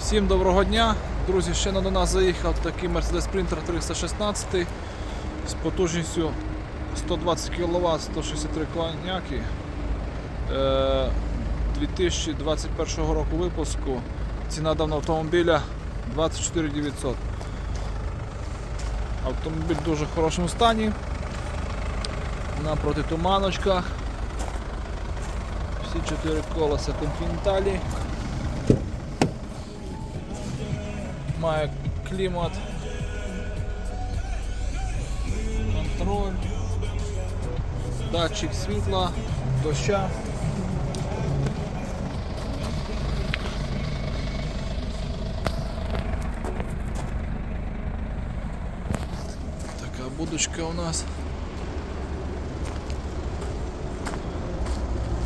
Всім доброго дня. Друзі, ще до нас заїхав такий Mercedes Sprinter 316 з потужністю 120 кВт, 163 коняки. Е, 2021 року випуску. Ціна даного автомобіля 24 900. Автомобіль в дуже хорошому стані. На протитуманочках. Всі чотири колеса континенталі. Має клімат. Контроль. Датчик світла, доща. Така будочка у нас.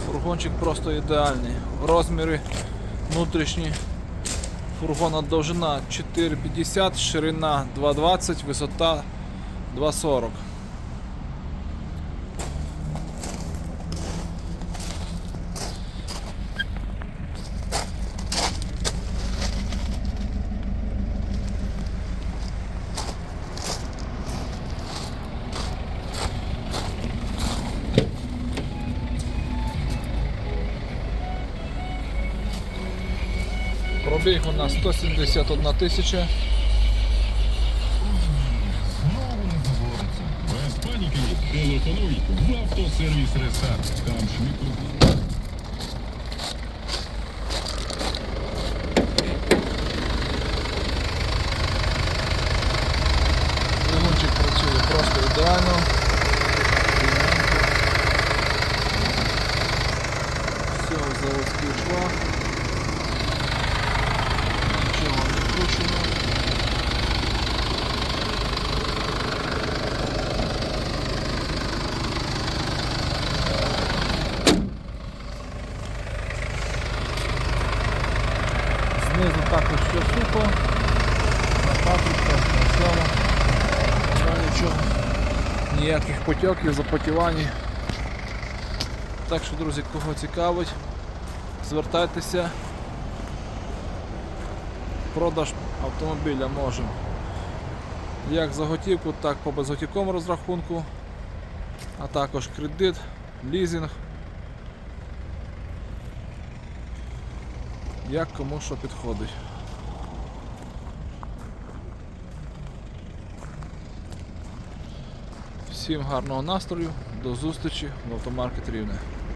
Фургончик просто ідеальний. Розміри внутрішні. Фургона довжина 4,50, ширина 2,20, висота 2,40. Пробіг у нас 171 тисяча. Без паніки. Телефонуй в автосервіс Рестарт. Там швидко. Двигунчик працює просто ідеально. Все заводський швах. Знизу також все сухо. Всьому. Нема нічого. Ніяких потьоків, запотівань. Так що, друзі, кого цікавить, звертайтеся. Продаж автомобіля можемо як за готівку, так по безготівковому розрахунку, а також кредит, лізинг. Як кому що підходить. Всім гарного настрою, до зустрічі в автомаркет Рівне.